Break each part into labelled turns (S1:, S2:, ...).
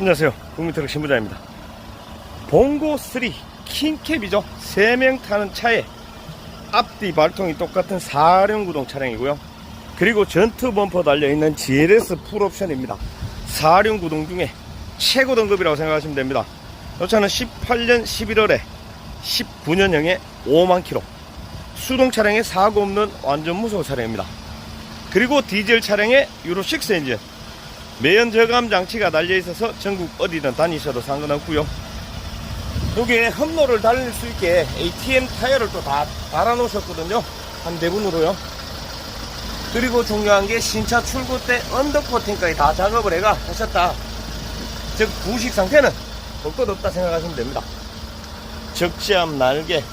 S1: 안녕하세요. 국민트럭 신부장입니다. 봉고 3 킹캡이죠. 3명 타는 차에 앞뒤 발통이 똑같은 4륜 구동 차량이고요. 그리고 전투 범퍼 달려있는 GLS 풀옵션입니다. 4륜 구동 중에 최고 등급이라고 생각하시면 됩니다. 이 차는 18년 11월에 19년형에 5만 킬로 수동 차량에 사고 없는 완전 무소속 차량입니다. 그리고 디젤 차량에 유로 6 엔진 매연 저감 장치가 달려 있어서 전국 어디든 다니셔도 상관없고요. 여기에 험로를 달릴 수 있게 ATM 타이어를 또 다 달아 놓으셨거든요. 한 대분으로요. 그리고 중요한 게 신차 출고 때 언더코팅까지 다 작업을 해가 하셨다. 즉 부식 상태는 볼 것 없다 생각하시면 됩니다. 적지함 날개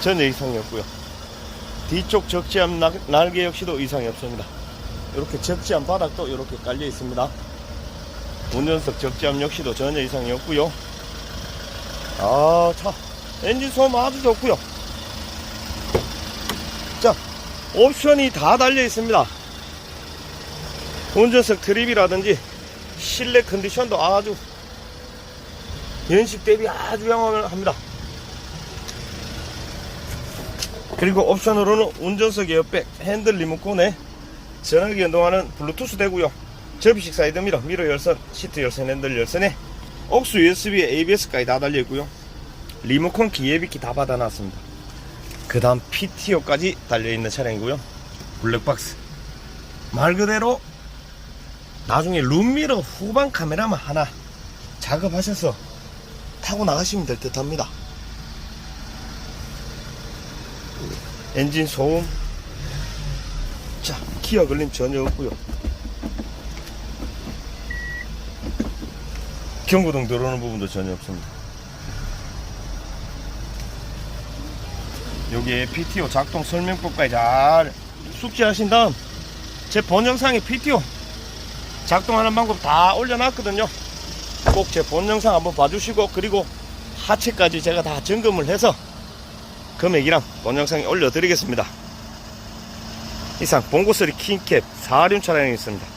S1: 전혀 이상이 없고요. 뒤쪽 적지함 나- 날개 역시도 이상이 없습니다. 이렇게 적지함 바닥도 이렇게 깔려 있습니다. 운전석 적지함 역시도 전혀 이상이 없고요. 아, 차 엔진 소음 아주 좋고요. 자, 옵션이 다 달려 있습니다. 운전석 트립이라든지 실내 컨디션도 아주 연식 대비 아주 양호합니다. 그리고 옵션으로는 운전석 에어백, 핸들 리모컨에 전화기 연동하는 블루투스 되고요. 접이식 사이드미러, 미러 열선, 시트 열선, 핸들 열선에 옥수 USB, ABS까지 다 달려 있고요. 리모컨 기예비키 다 받아놨습니다. 그 다음 PTO까지 달려있는 차량이고요. 블랙박스. 말 그대로 나중에 룸미러 후방 카메라만 하나 작업하셔서 타고 나가시면 될 듯 합니다. 엔진 소음. 자, 기어 걸림 전혀 없고요. 경고등 들어오는 부분도 전혀 없습니다. 여기에 PTO 작동 설명법까지 잘 숙지하신 다음 제 본 영상에 PTO 작동하는 방법 다 올려놨거든요. 꼭 제 본 영상 한번 봐주시고 그리고 하체까지 제가 다 점검을 해서 금액이랑 본 영상에 올려드리겠습니다. 이상 봉고스리 킹캡 4륜 차량이었습니다.